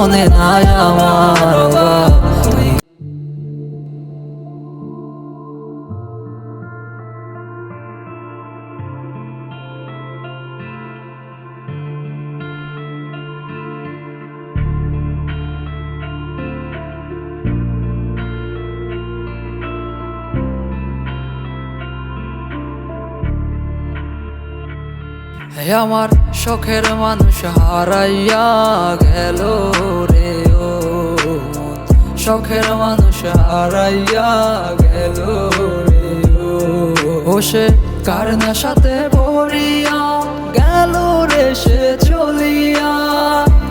মনে নাই আমার আমার শখের মানুষ, হারাইয়া গেল রে ও শখের মানুষ, হারাইয়া গেল রে ও। সে কার সাথে ভরিয়া গেল রে, সে চলিয়া।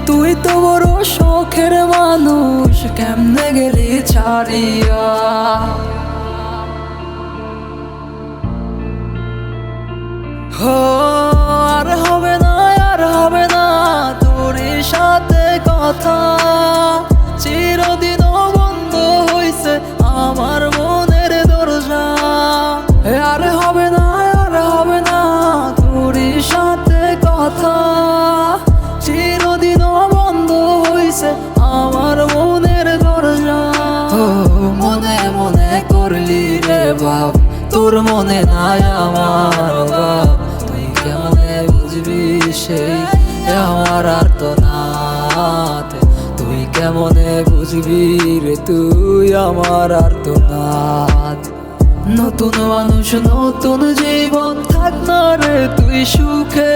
তুই তো বড় শখের মানুষ, কেমনে গেলি ছাড়িয়া? হো মনে মনে করলি রে বাপ, তোর মনে নাই আমার বাপ তুই কেমনে বুঝবি সেই? আমার আর তো নাথ তুই কেমনে বুঝবি রে তুই আমার আর তো নাথ নতুন মানুষ, নতুন জীবন থাক না রে, তুই সুখে।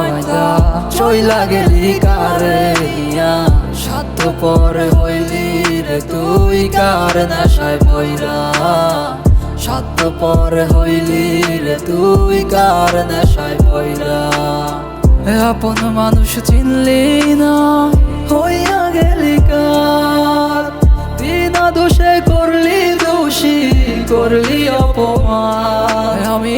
চইলা গেলি কারে সাত পরে হইলি রে তুই কার নেশায় পইরা। সাত পরে হইলি রে তুই কার নেশায় পইরা। এ আপন মানুষ চিনলি না, হইয়া গেলি কার? বিনা দোষে করলি দোষী, করলি অপমান। আমি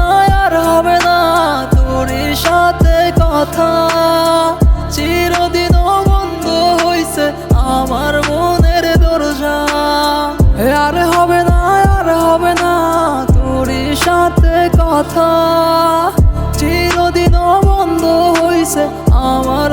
কথা। চিরদিন বন্ধ হইছে আমার